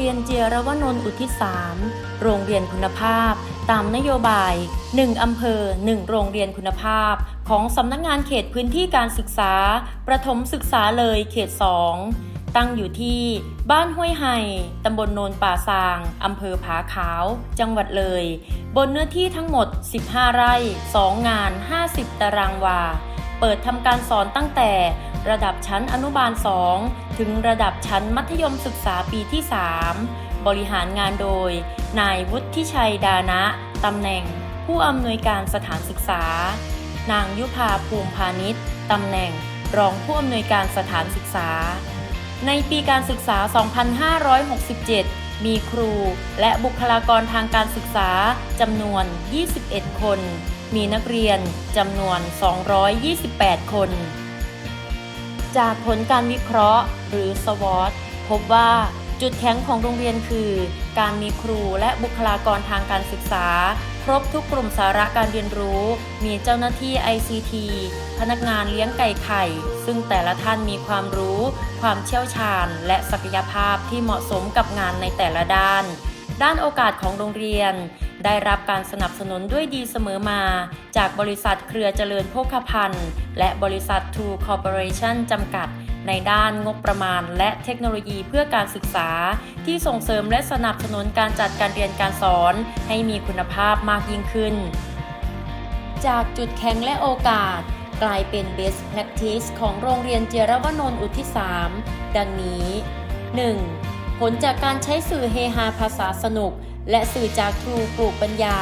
อุทิศ3โรงเรียนคุณภาพ ตามนโยบาย 1 อำเภอ 1 โรงเรียนคุณภาพ ของสำนักงงานเขตพื้นที่การศึกษา ประถมศึกษาเลยเขต 2 ตั้งอยู่ที่บ้านห้วยไห่ตำบลโนนป่าซาง อำเภอผาขาว จังหวัดเลย บนเนื้อที่ทั้งหมด 15 ไร่ 2 งาน 50 ตารางวา เปิดทำการสอนตั้งแต่ ระดับชั้นอนุบาล 2 ถึงระดับชั้นมัธยมศึกษาปีที่ 3 บริหารงานโดย นายวุฒิชัยดานะตำแหน่ง ผู้อำนวยการสถานศึกษา นางยุพาภูมิพาณิชย์ตำแหน่ง รองผู้อำนวยการสถานศึกษา ในปีการศึกษา 2567 มีครูและบุคลากรทางการศึกษาจำนวน 21 คนมีนักเรียนจำนวน 228 คน จากผลการวิเคราะห์ หรือ SWOT พบว่าจุดแข็งของโรงเรียนคือ การมีครูและบุคลากรทางการศึกษา ครบทุกกลุ่มสาระการเรียนรู้ มีเจ้าหน้าที่ ICT พนักงานเลี้ยงไก่ไข่ ซึ่งแต่ละท่านมีความรู้ ความเชี่ยวชาญ และศักยภาพที่เหมาะสมกับงานในแต่ละด้าน ด้านโอกาสของโรงเรียน ได้รับการสนับสนุนด้วยดีเสมอมา จากบริษัทเครือเจริญโภคภัณฑ์ และบริษัท True Corporation จำกัด ในด้านงบประมาณ และเทคโนโลยีเพื่อการศึกษา ที่ส่งเสริมและสนับสนุนการจัดการเรียนการสอน ให้มีคุณภาพมากยิ่งขึ้น จากจุดแข็งและโอกาสกลายเป็น best practice ของโรงเรียนเจรวนนท์อุทิศามดังนี้ 1. ผลจากการใช้สื่อเฮฮาภาษาสนุก และสื่อจากครูปลูกปัญญา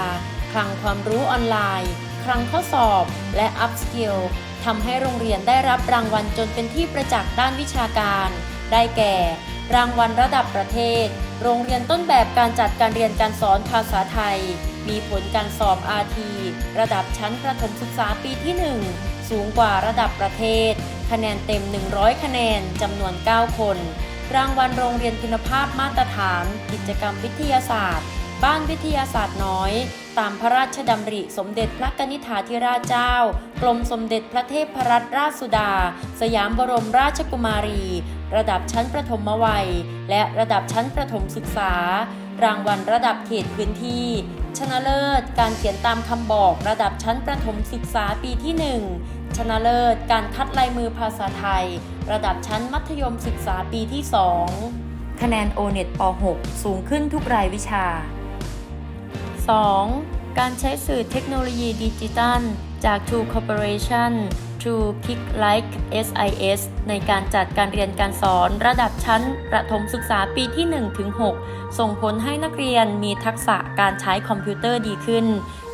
คลังความรู้ออนไลน์ คลังข้อสอบ และ up skill ทำให้โรงเรียนได้รับรางวัลจนเป็นที่ประจักษ์ด้านวิชาการ ได้แก่ รางวัลระดับประเทศ โรงเรียนต้นแบบการจัดการเรียนการสอนภาษาไทย มีผลการสอบ RT ระดับชั้นประถมศึกษาปีที่ 1 สูงกว่าระดับประเทศ คะแนนเต็ม 100 คะแนนจำนวน 9 คน รางวัลโรงเรียนคุณภาพมาตรฐาน กิจกรรมวิทยาศาสตร์ บ้านวิทยาศาสตร์น้อย ตามพระราชดำริสมเด็จพระกนิษฐาธิราชเจ้า กรมสมเด็จพระเทพรัตนราชสุดา สยามบรมราชกุมารี ระดับชั้นประถมวัย และระดับชั้นประถมศึกษา รางวัลระดับเขตพื้นที่ ชนะเลิศ การเขียนตามคำบอกระดับชั้นประถมศึกษาปีที่ 1 ชนะเลิศ การคัดลายมือภาษาไทย ระดับชั้นมัธยมศึกษาปีที่ 2 คะแนน O-NET ป .6 สูงขึ้นทุกรายวิชา 2. การใช้สื่อเทคโนโลยีดิจิตัล จาก True Corporation True Pick Like SIS ในการจัดการเรียนการสอนระดับชั้นประถมศึกษาปีที่ 1-6 ส่งผลให้นักเรียนมีทักษะการใช้คอมพิวเตอร์ดีขึ้น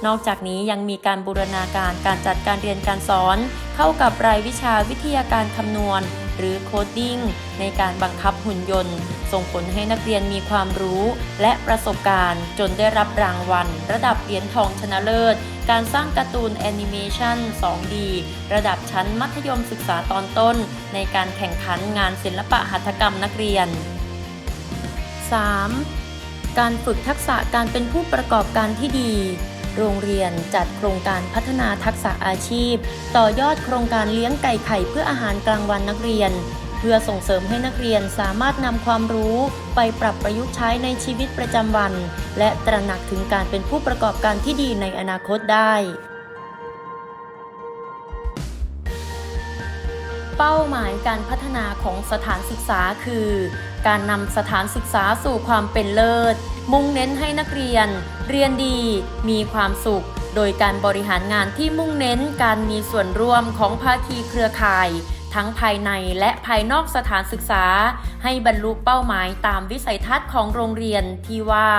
นอกจากนี้ยังมีการบูรณาการการจัดการเรียนการสอน เข้ากับรายวิชาวิทยาการคำนวณ หรือโคดดิ้งในการบังคับหุ่นยนต์ ส่งผลให้นักเรียนมีความรู้ และประสบการณ์ จนได้รับรางวัล ระดับเหรียญทองชนะเลิศ การสร้างการ์ตูนแอนิเมชัน 2D ระดับชั้นมัธยมศึกษาตอนต้น ในการแข่งขันงานศิลปะหัตถกรรมนักเรียน 3. การฝึกทักษะการเป็นผู้ประกอบการที่ดี โรงเรียนจัดโครงการพัฒนาทักษะอาชีพ ต่อยอดโครงการเลี้ยงไก่ไข่เพื่ออาหารกลางวันนักเรียน เพื่อส่งเสริมให้นักเรียนสามารถนำความรู้ไปปรับประยุกต์ใช้ในชีวิตประจำวัน และตระหนักถึงการเป็นผู้ประกอบการที่ดีในอนาคตได้เป้าหมายการพัฒนาของสถานศึกษาคือ การนำสถานศึกษาสู่ความเป็นเลิศ มุ่งเน้นให้นักเรียน เรียนดี มีความสุข โดยการบริหารงานที่มุ่งเน้นการมีส่วนร่วมของภาคีเครือข่าย ทั้งภายในและภายนอกสถานศึกษา ให้บรรลุเป้าหมายตามวิสัยทัศน์ของโรงเรียนที่ว่า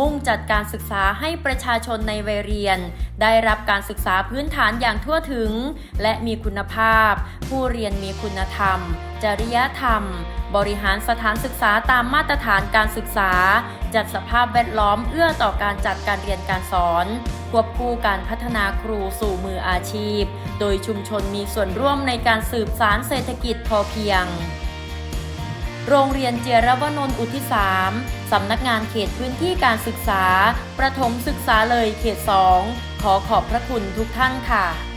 มุ่งจัดการศึกษาให้ประชาชนในวัยเรียน ได้รับการศึกษาพื้นฐานอย่างทั่วถึง และมีคุณภาพ ผู้เรียนมีคุณธรรม จริยธรรม บริหารสถานศึกษาตามมาตรฐานการศึกษา จัดสภาพแวดล้อมเอื้อต่อการจัดการเรียนการสอน ควบคู่การพัฒนาครูสู่มืออาชีพ โดยชุมชนมีส่วนร่วมในการสืบสารเศรษฐกิจพอเพียง โรงเรียนเจรวนนท์อุทิศามสำนักงานเขตพื้นที่การศึกษา ประถมศึกษาเลยเขต 2 ขอขอบพระคุณทุกท่านค่ะ